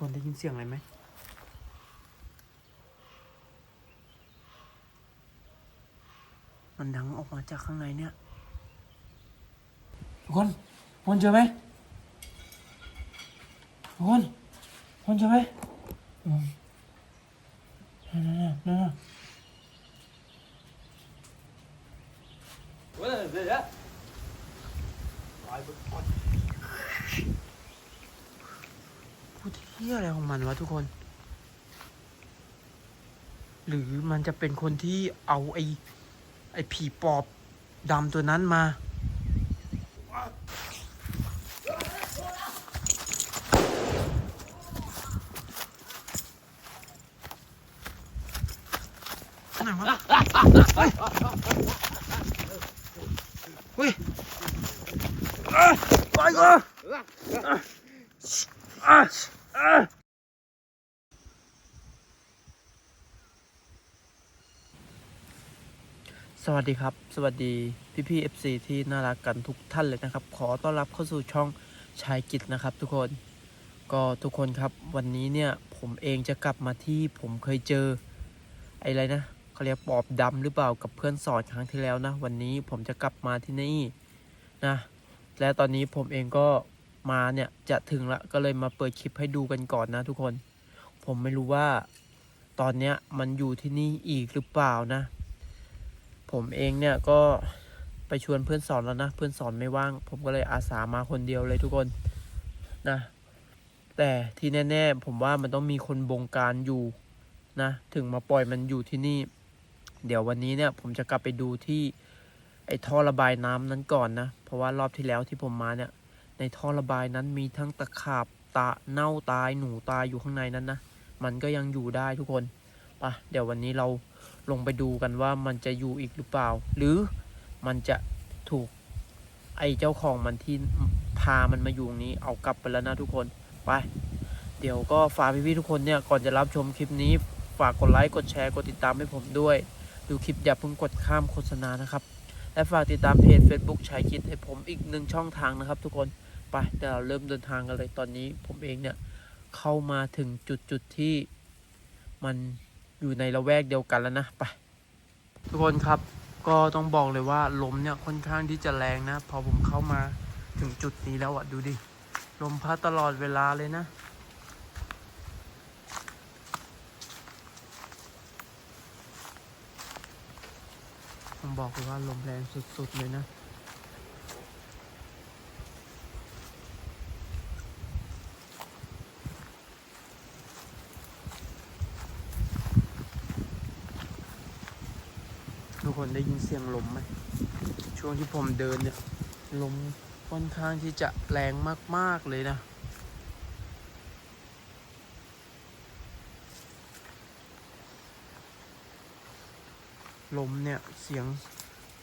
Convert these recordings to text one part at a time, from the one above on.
คนได้ยินเสียงอะไรไหมมันดังออกมาจากข้างในเนี่ยทุกคนทุกคนเจอไหมทุกคนทุกคนเจอไหมอืมนั่นนั่นนั่นนั่น What is it? พูด เที่ยอะไรของมันวะทุกคน หรือมันจะเป็นคนที่เอาไอ้ไอ้ผีปอบดำตัวนั้นมาไหนวะเฮ้ยเฮ้ยอะไปก่อนอะอะส วัสดีครับ สวัสดีพี่พี่เอฟซีที่น่ารักกันทุกท่านเลยนะครับ ขอต้อนรับเข้าสู่ช่องชายกิจนะครับ ทุกคนก็ทุกคนครับวันนี้เนี่ยผมเองจะกลับมาที่ผมเคยเจอไอ้อะไรนะเขาเรียกปอบดำหรือเปล่ากับเพื่อนสอนครั้งที่แล้วนะ วันนี้ผมจะกลับมาที่นี่นะและตอนนี้ผมเองก็มาเนี่ยจะถึงละก็เลยมาเปิดคลิปให้ดูกันก่อนนะทุกคน ผมไม่รู้ว่าตอนเนี้ยมันอยู่ที่นี่อีกหรือเปล่านะ ผมเองเนี่ยก็ไปชวนเพื่อนสอนแล้วนะ เพื่อนสอนไม่ว่าง ผมก็เลยอาสามาคนเดียวเลยทุกคนนะ แต่ที่แน่ ๆ ผมว่ามันต้องมีคนบงการอยู่นะ ถึงมาปล่อยมันอยู่ที่นี่ เดี๋ยววันนี้เนี่ย ผมจะกลับไปดูที่ไอ้ท่อระบายน้ำนั้นก่อนนะ เพราะว่ารอบที่แล้วที่ผมมาเนี่ย ในท่อระบายนั้นมีทั้งตะขาบตาเน่าตายหนูตายอยู่ข้างในนั้นนะ มันก็ยังอยู่ได้ทุกคนปะเดี๋ยววันนี้เรา ลงไปดูกันว่ามันจะอยู่อีกหรือเปล่า หรือมันจะถูกไอ้เจ้าของมันที่พามันมาอยู่ตรงนี้เอากลับไปแล้วนะทุกคนไปเดี๋ยวก็ฝากพี่ๆทุกคนเนี่ยก่อนจะรับชมคลิปนี้ฝากกดไลค์กดแชร์กดติดตามให้ผมด้วย ดูคลิปอย่าเพิ่งกดข้ามโฆษณานะครับ และฝากติดตามเพจ Facebook ชายคิดให้ผมอีกหนึ่งช่องทางนะครับ ทุกคนไปเดี๋ยวเราเริ่มเดินทางกันเลยตอนนี้ผมเองเนี่ยเข้ามาถึงจุดจุดที่มัน อยู่ในละแวกเดียวกันแล้วนะไปทุกคนครับ ก็ต้องบอกเลยว่าลมเนี่ยค่อนข้างที่จะแรงนะ พอผมเข้ามาถึงจุดนี้แล้วอะดูดิ ลมพัดตลอดเวลาเลยนะ ผมบอกเลยว่าลมแรงสุดๆเลยนะ คนได้ยินเสียงลมไหมช่วงที่ผมเดินเนี่ยลมค่อนข้างที่จะแรงมาก ๆ เลยนะ ลมเนี่ยเสียง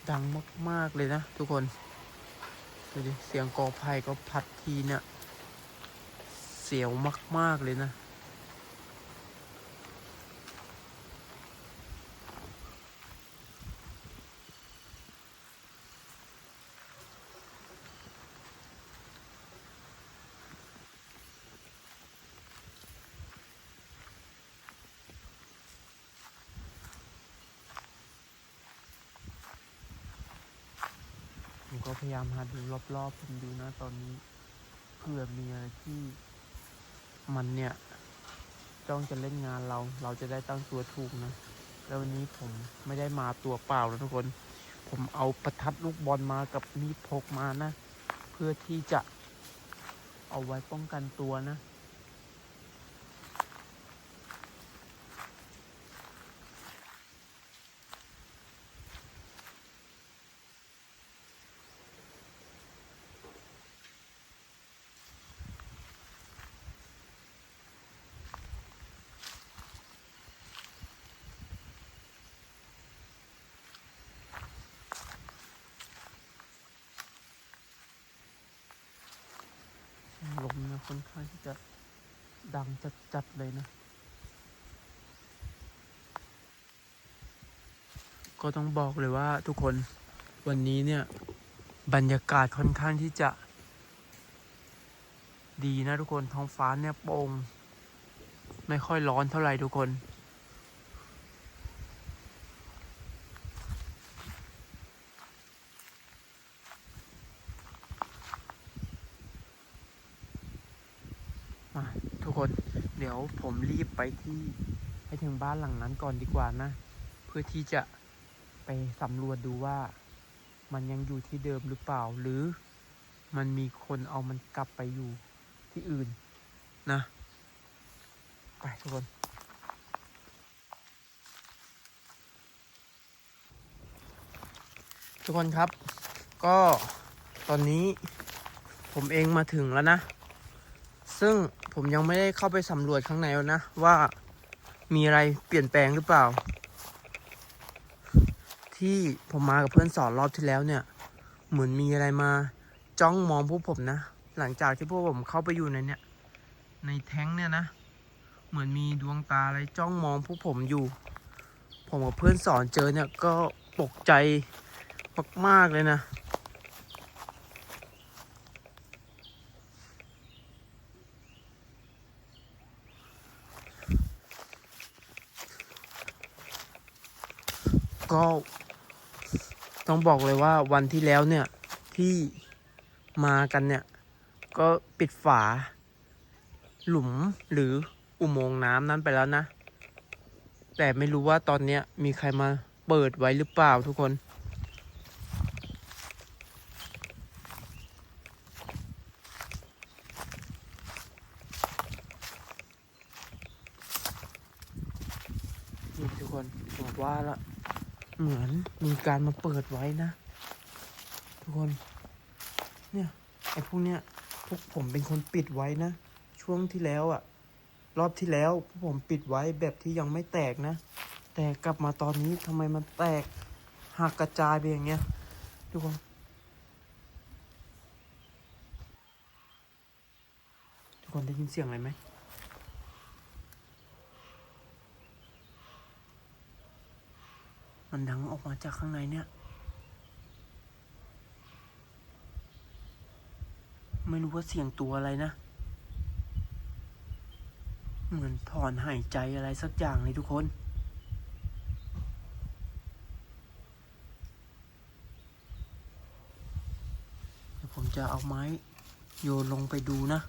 ดังมาก ๆ เลยนะ ทุกคนดูดิเสียงกอไผ่ก็พัดทีเนี่ยเสียวมาก ๆ เลยนะายามหาดูรอบๆผมดูนะตอนนี้เผื่อมีอะไรที่มันเนี่ย จ้องจะเล่นงานเรา เราจะได้ตั้งตัวถูกนะ แล้ววันนี้ผมไม่ได้มาตัวเปล่านะทุกคน ผมเอาประทัดลูกบอลมากับมีดพกมานะ เพื่อที่จะเอาไว้ป้องกันตัวนะ ลมนะค่อนข้างที่จะดังจัดๆเลยนะ ก็ต้องบอกเลยว่าทุกคนวันนี้เนี่ย บรรยากาศค่อนข้างที่จะ ดีนะทุกคนท้องฟ้าเนี่ยโปร่งไม่ค่อยร้อนเท่าไหร่ทุกคน มาทุกคน เดี๋ยวผม รีบไปที่ให้ถึงบ้านหลังนั้นก่อนดีกว่านะ เพื่อที่จะไปสำรวจดูว่า มันยังอยู่ที่เดิมหรือเปล่า หรือมันมีคนเอามันกลับไปอยู่ที่อื่นนะ ไปทุกคน ทุกคนครับ ก็ตอนนี้ผมเองมาถึงแล้วนะ ซึ่ง ผมยังไม่ได้เข้าไปสำรวจข้างในนะ ว่ามีอะไรเปลี่ยนแปลงหรือเปล่า ที่ผมมากับเพื่อนสอนรอบที่แล้วเนี่ย เหมือนมีอะไรมาจ้องมองพวกผมนะ หลังจากที่พวกผมเข้าไปอยู่ในเนี่ย ในแท้งเนี่ยนะ เหมือนมีดวงตาอะไรจ้องมองพวกผมอยู่ ผมกับเพื่อนสอนเจอเนี่ยก็ตกใจมากๆเลยนะ ก็ ต้องบอกเลยว่าวันที่แล้วเนี่ยที่มากันเนี่ย ก็ปิดฝา หลุมหรืออุโมงค์น้ำนั้นไปแล้วนะ แต่ไม่รู้ว่าตอนนี้มีใครมาเปิดไว้หรือเปล่าทุกคน นี่ทุกคนบอกว่าละ เหมือนมีการมาเปิดไว้นะ ทุกคน เนี่ยไอ้พวกเนี้ยพวกผมเป็นคนปิดไว้นะ ช่วงที่แล้วอะรอบที่แล้วพวกผมปิดไว้แบบที่ยังไม่แตกนะ แต่กลับมาตอนนี้ทำไมมันแตกหักกระจายไปอย่างเงี้ย ทุกคนทุกคนได้ยินเสียงอะไรไหม มันดังออกมาจากข้างในเนี่ย ไม่รู้ว่าเสียงตัวอะไรนะ เหมือนถอนหายใจอะไรสักอย่างเลยทุกคน เดี๋ยวผมจะเอาไม้โยนลงไปดูนะ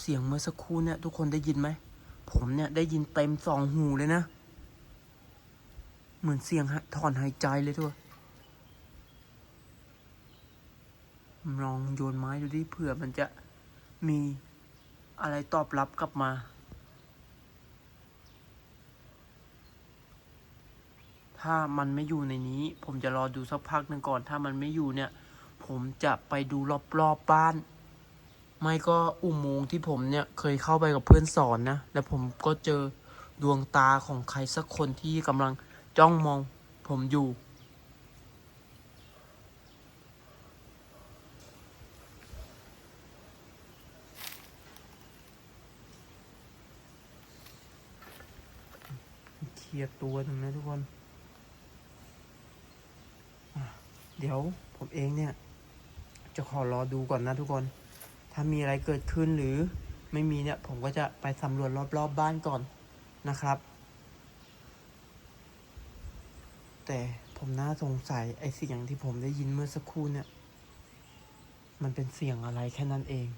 เสียงเมื่อสักครู่เนี่ย ทุกคนได้ยินไหม ผมเนี่ยได้ยินเต็มสองหูเลยนะ เหมือนเสียงถอนหายใจเลยทั่วลองโยนไม้ดูดิเผื่อมันจะมีอะไรตอบรับกลับมา ถ้ามันไม่อยู่ในนี้ ผมจะรอดูสักพักหนึ่งก่อน ถ้ามันไม่อยู่เนี่ย ผมจะไปดูรอบๆบบ้าน ไม่ก็อุโมงค์ที่ผมเนี่ยเคยเข้าไปกับเพื่อนสอนนะ แล้วผมก็เจอดวงตาของใครสักคนที่กำลัง จ้องมองผมอยู่ เคลียร์ตัวหนึ่งนะทุกคน เดี๋ยวผมเองเนี่ย จะขอรอดูก่อนนะทุกคน ถ้ามีอะไรเกิดขึ้นหรือไม่มีเนี่ย ผมก็จะไปสำรวจรอบๆบบ้านก่อนนะครับ แต่ผมน่าสงสัยไอเสียงที่ผมได้ยินเมื่อสักครู่เนี่ย มันเป็นเสียงอะไรแค่นั้นเอง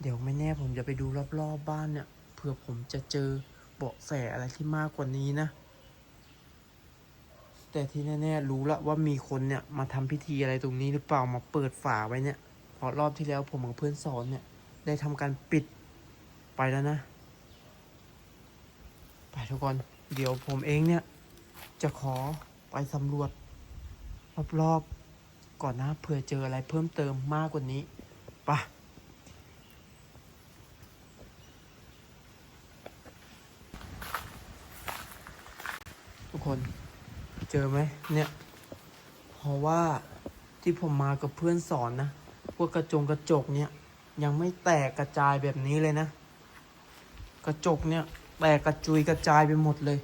เดี๋ยวไม่แน่ผมจะไปดูรอบๆบบ้านเนี่ยเผื่อผมจะเจอเบาะแสอะไรที่มากกว่านี้นะ แต่ที่แน่ๆรู้ละว่ามีคนเนี่ยมาทำพิธีอะไรตรงนี้หรือเปล่ามาเปิดฝาไว้เนี่ยเพราะรอบที่แล้วผมกับเพื่อนสอนเนี่ย ได้ทำการปิดไปแล้วนะ ไปทุกคน เดี๋ยวผมเองเนี่ย จะขอไปสำรวจ รอบๆ ก่อนนะเผื่อเจออะไรเพิ่มเติมมากกว่านี้ไปะทุกคนเจอไหมเนี่ยเพราะว่าที่ผมมากับเพื่อนสอนนะ พวกกระจงกระจกเนี่ยยังไม่แตกกระจายแบบนี้เลยนะ กระจกเนี่ยแตกกระจุยกระจายไปหมดเลย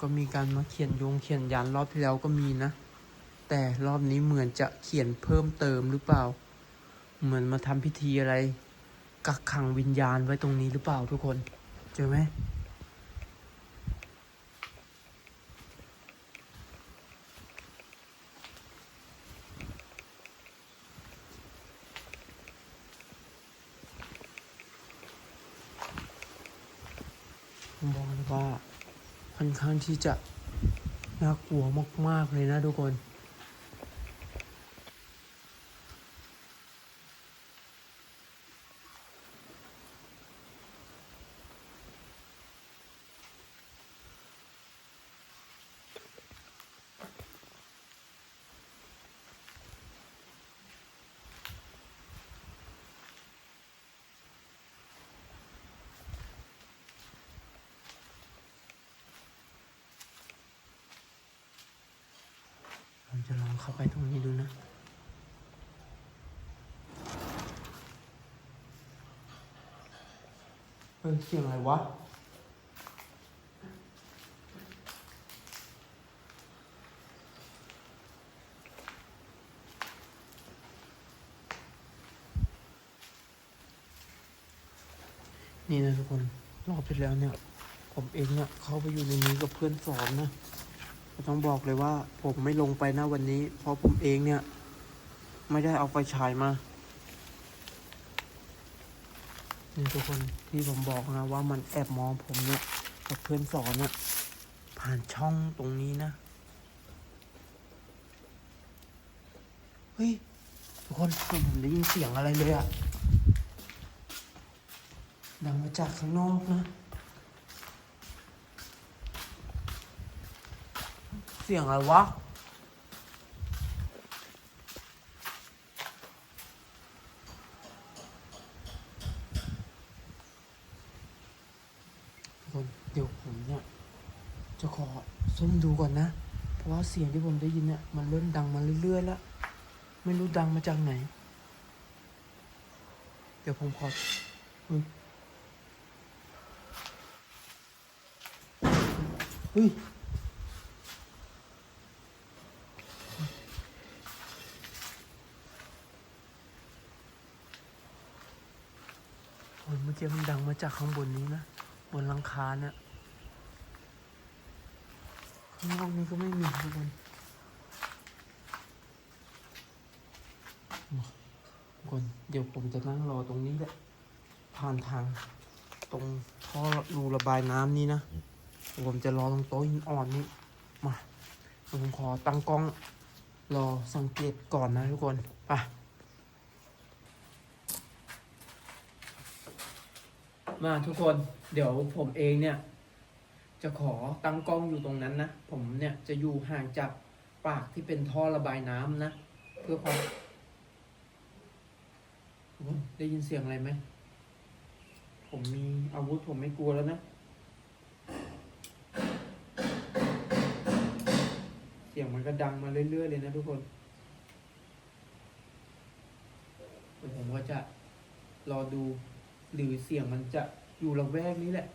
ก็มีการมาเขียนยงเขียนยันรอบที่แล้วก็มีนะ แต่รอบนี้เหมือนจะเขียนเพิ่มเติมหรือเปล่า เหมือนมาทำพิธีอะไร กักขังวิญญาณไว้ตรงนี้หรือเปล่าทุกคน เจอไหมบอกเลยว่าค่อนข้าง ที่จะน่ากลัวมากๆเลยนะทุกคน จะลองเข้าไปตรงนี้ดูนะเฮ้ยเสียงอะไรวะนี่นะทุกคนรอบที่แล้วเนี่ย ผมเองเนี่ยเข้าไปอยู่ในนี้กับเพื่อนสอนนะก็ ต้องบอกเลยว่า ผมไม่ลงไปนะวันนี้ เพราะผมเองเนี่ย ไม่ได้เอาไฟฉายมานี่ทุกคนที่ผมบอกนะว่ามันแอบมองผมเนี่ยกับเพื่อนสอนอะผ่านช่องตรงนี้นะ เฮ้ย ทุกคนผมได้ยินเสียงอะไรเลยอะดังมาจากข้างนอกนะ สียงอะไรวะ คนเดี๋ยวผมเนี่ย จะขอซุ่มดูก่อนนะ เพราะว่าเสียงที่ผมได้ยินเนี่ย มันเริ่มดังมาเรื่อยๆแล้ว ไม่รู้ดังมาจากไหน เดี๋ยวผมขออุ๊ยเฮ้ย โอ้ยเมื่อกี้มันดังมาจากข้างบนนี้นะ บนหลังคาเนี่ยข้างนอกนี้ก็ไม่มีทุกคนคนเดี๋ยวผมจะนั่งรอตรงนี้แหละ ผ่านทาง ตรงท่อรูระบายน้ำนี้นะ ผมจะรอตรงโต๊ะหินอ่อนนี้มาผมขอตั้งกล้องรอสังเกตก่อนนะทุกคน ไป มาทุกคนเดี๋ยวผมเองเนี่ย จะขอตั้งกล้องอยู่ตรงนั้นนะ ผมเนี่ยจะอยู่ห่างจากปากที่เป็นท่อระบายน้ำนะ เพื่อความได้ยินเสียงอะไรไหม ผมมีอาวุธผมไม่กลัวแล้วนะ เสียงมันก็ดังมาเรื่อยๆเลยนะทุกคนเดี๋ยวผมก็จะรอดู หรือเสียงมันจะอยู่ระแวกนี้แหละ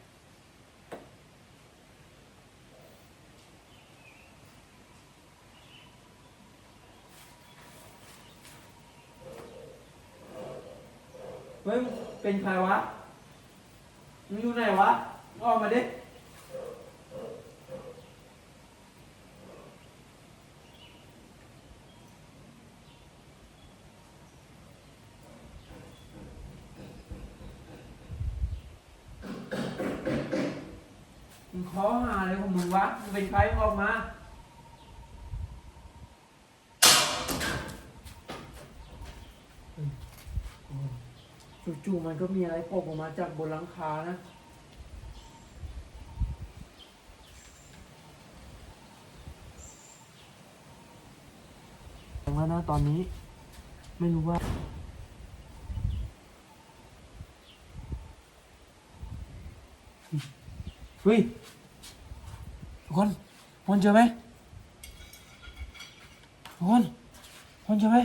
เฮ้ยมึงเป็นใครวะมึงอยู่ไหนวะออกมาดิ มึงขอหาอะไรของมึงวะมึงเป็นใครออกมาจู่ๆมันก็มีอะไรโผล่ออกมาจากบนหลังคานะ แล้วนะตอนนี้ ไม่รู้ว่า เฮ้ย คนคนเจอไหมคนคนเจอไหม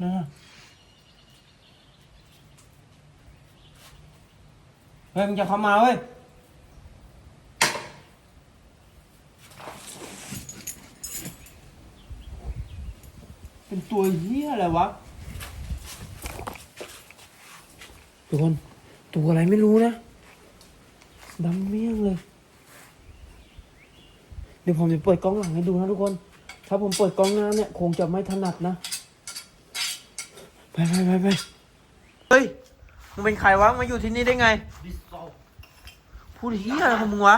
นั่นเฮ้ยมึงจะเข้ามาเว้ยเป็นตัวเหี้ยอะไรวะ ทุกคน ตัวอะไรไม่รู้นะ ดำเมี่ยงเลย เดี๋ยวผมจะเปิดกล้องหลังให้ดูนะทุกคน ถ้าผมเปิดกล้องหน้าเนี่ย คงจะไม่ถนัดนะ ไปไปไปไปเฮ้ย มึงเป็นใครวะ มาอยู่ที่นี่ได้ไง พูดเฮียอะไรของมึงวะ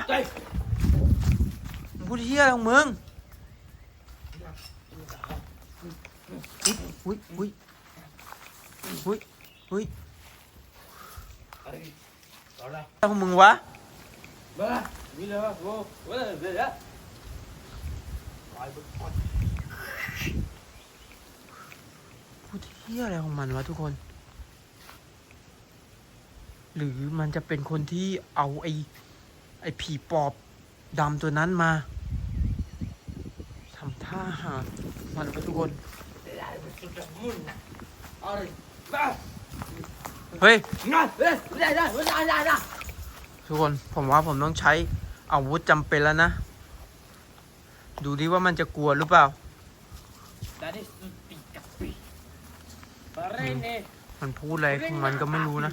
มึงพูดเฮียอะไรของมึง อุ้ยอุ้ยอุ้ยอุ้ยอะไรของมึงวะ พูดเฮียอะไรของมันวะทุกคน หรือมันจะเป็นคนที่เอาไอ้ไอ้ผีปอบดำตัวนั้นมาทำท่าหามันไปทุกคนเฮ้ย ทุกคนผมว่าผมต้องใช้อาวุธจำเป็นแล้วนะ ดูดิว่ามันจะกลัวหรือเปล่า มันพูดอะไรของมันก็ไม่รู้นะ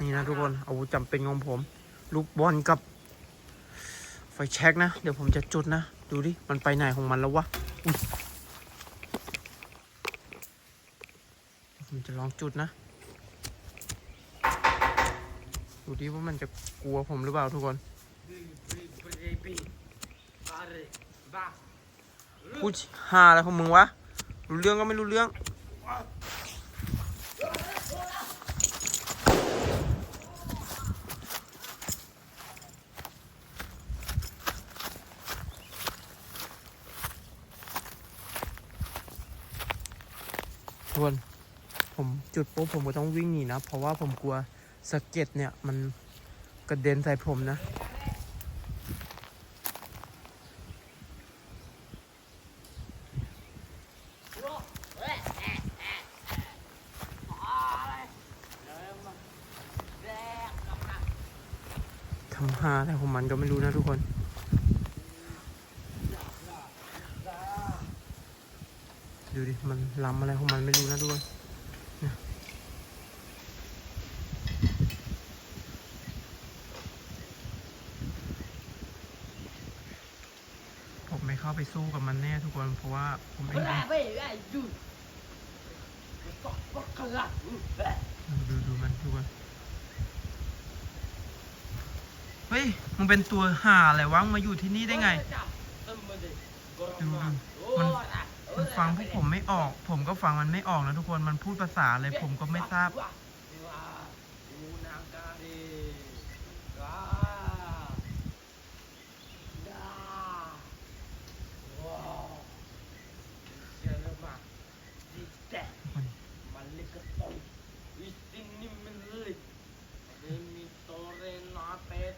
นี่นะทุกคนอาวุธจำเป็นของผม ลูกบอลกับ ไฟแช็กนะ เดี๋ยวผมจะจุดนะ ดูดิ มันไปไหนของมันแล้ววะอุ๊ยผมจะลองจุดนะ ดิว่ามันจะกลัวผมหรือเปล่าทุกคน พูดฮาอะไรของมึงวะ รู้เรื่องก็ไม่รู้เรื่อง ทุกคน ผมจุดปุ๊บผมก็ต้องวิ่งหนีนะ เพราะว่าผมกลัว สะเก็ดเนี่ยมันกระเด็นใส่ผมนะ ทำหาอะไรของมันก็ไม่รู้นะทุกคนดูดิ มันลำอะไรของมันไม่รู้นะทุกคนเนี่ยผมไม่เข้าไป สู้กับมันแน่ทุกคนเพราะว่าผมเองดูดูมันทุกคนเฮ้ยมึงเป็นตัวห่าอะไรวะมึงมาอยู่ที่นี่ได้ไงดูดูมันมันฟังพวกผมไม่ออก ผมก็ฟังมันไม่ออกนะทุกคนมันพูดภาษาอะไรผมก็ไม่ทราบ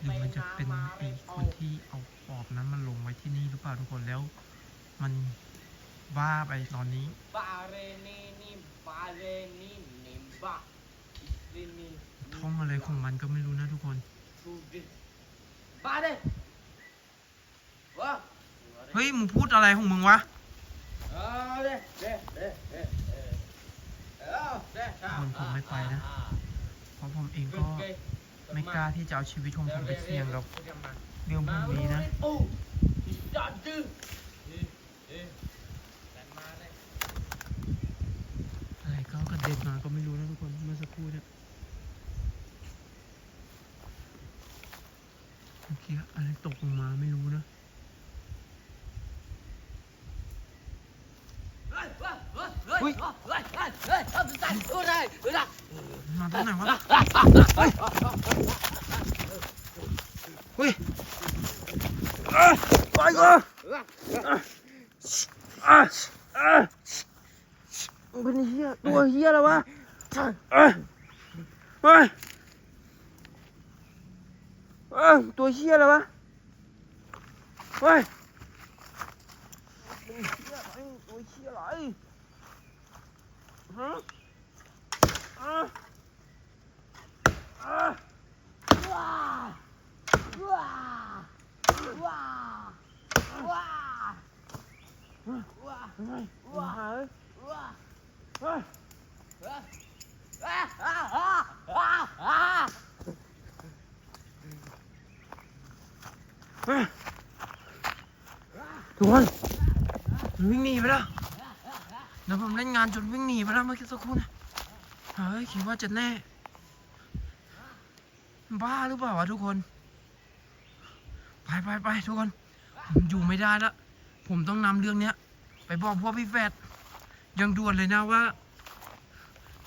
หรือมันจะ เป็นไอ้คนที่เอาปอบนั้นมันลงไว้ที่นี่หรือเปล่าทุกคนแล้วมันบ้าไปตอนนี้ท่องอะไรของมันก็ไม่รู้นะทุกคนเฮ้ยมึงพูดอะไรของมึงวะคนผมไม่ไปนะเพราะผมเองก็ ไม่กล้าที่จะเอาชีวิตของผมไปเสี่ยงกับเรื่องพวกนี้นะอะไรก็กระเด็นมาก็ไม่รู้นะทุกคนเมื่อสักครู่เนี่ยเมื่อกี้อะไรตกลงมาไม่รู้นะเฮ้ยเป็นเฮียเฮียเฮ้ยเอ้ยเฮียเฮ้ยเป็นเฮีย อะไรตัวเฮียอะไรฮะอะอะ Wow! Wow! Wow! ไงหาเอ้ยเฮ้ยเฮ้ย ทุกคนวิ่งหนีไปแล้วเดี๋ยวผมเล่นงานจนวิ่งหนีไปแล้วเมื่อกี้สักครู่นะ เฮ้ยคิดว่าจะแน่ บ้าหรือเปล่าวะทุกคน ไปไปไปทุกคน ผมอยู่ไม่ได้แล้ว ผมต้องนำเรื่องเนี้ย ไปบอกพ่อพี่แฟดยังด่วนเลยนะว่า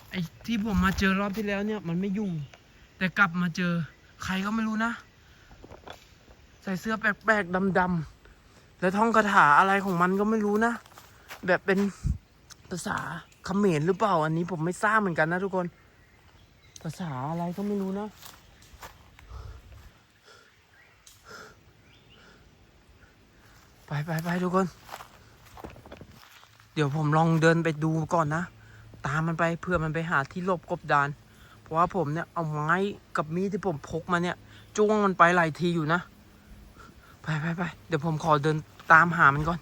ไอ้ที่ผมมาเจอรอบที่แล้วเนี่ย มันไม่ยุ่งแต่กลับมาเจอ ใครก็ไม่รู้นะ ใส่เสื้อแปลกๆดำๆแล้วท่องคาถาอะไรของมันก็ไม่รู้นะ แบบเป็นภาษาเขมรหรือเปล่า อันนี้ผมไม่ทราบเหมือนกันนะทุกคน ภาษาอะไรก็ไม่รู้นะ ไปไปไปทุกคน เดี๋ยวผมลองเดินไปดูก่อนนะ ตามมันไปเพื่อมันไปหาที่หลบกบดาน เพราะว่าผมเนี่ยเอาไม้กับมีดที่ผมพกมาเนี่ยจ้วงมันไปหลายทีอยู่นะ ไปไปไปเดี๋ยวผมขอเดินตามหามันก่อน